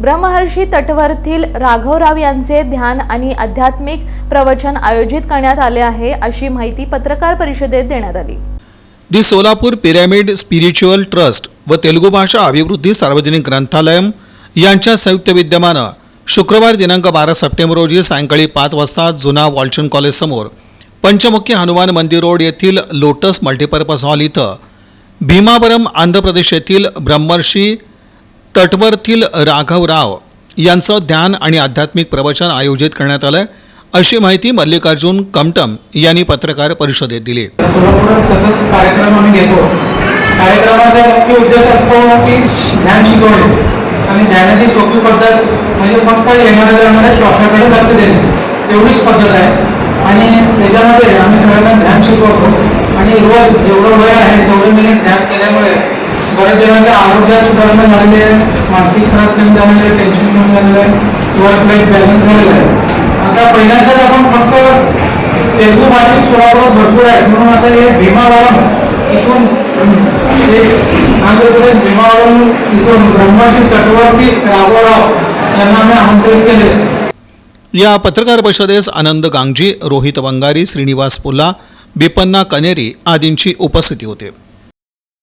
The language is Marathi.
ब्रह्महर्षी तटवरतील राघवराव यांचे ध्यान आणि आध्यात्मिक प्रवचन आयोजित करण्यात आले आहे अशी माहिती पत्रकार परिषदेत देण्यात आली. The Solapur pyramid spiritual trust व तेलुगू भाषा अभिवृद्धी सार्वजनिक ग्रंथालयम यांच्या संयुक्त विद्यमानं शुक्रवार दिनांक बारा सप्टेंबर रोजी सायंकाळी पाच वाजता जुना वॉल्चन कॉलेजसमोर पंचमुखी हनुमान मंदिर रोड येथील लोटस मल्टीपर्पज हॉल इथं भीमावरम आंध्र प्रदेश येथील ब्रह्मर्षी तटवरथील राघवराव यांचं ध्यान आणि आध्यात्मिक प्रवचन आयोजित करण्यात आलं अशी माहिती मल्लिकार्जुन कमटम यांनी पत्रकार परिषदेत दिली. सतत कार्यक्रम आम्ही घेतो. कार्यक्रमाचा मुख्य उद्देश असतो की ध्यान शिकवणे. आणि ध्यानाची सोपी पद्धत म्हणजे फक्त येणाऱ्या जाणाऱ्या श्वासाकडे लक्ष देणे. एवढीच पद्धत आहे. आणि त्याच्यामध्ये आम्ही सगळ्यांना ध्यान शिकवतो. आणि रोज जेवढं वेळ आहे तेवढे मिनिट ध्यान केल्यामुळे बऱ्याच जणांच्या आरोग्यात सुधारणा झालेली आहे मानसिक त्रास कमी झालेला आहे टेन्शन कमी झालेलं आहे वर्क लाईफ बॅलन्स झालेलं आहे. आता पहिल्यांदाच आपण फक्त तेलगू भाषिक सोलापुरात भरपूर आहेत म्हणून आता हे भीमावरम इथून हे आंध्र प्रदेश भीमावरम इथून ब्रह्माशी तटवर्ती राघवराव यांना आम्ही आमंत्रित केले. या पत्रकार परिषदेस आनंद गांगजी रोहित वंगारी श्रीनिवास पुल्ला बिपन्ना कनेरी आदींची उपस्थिती होती.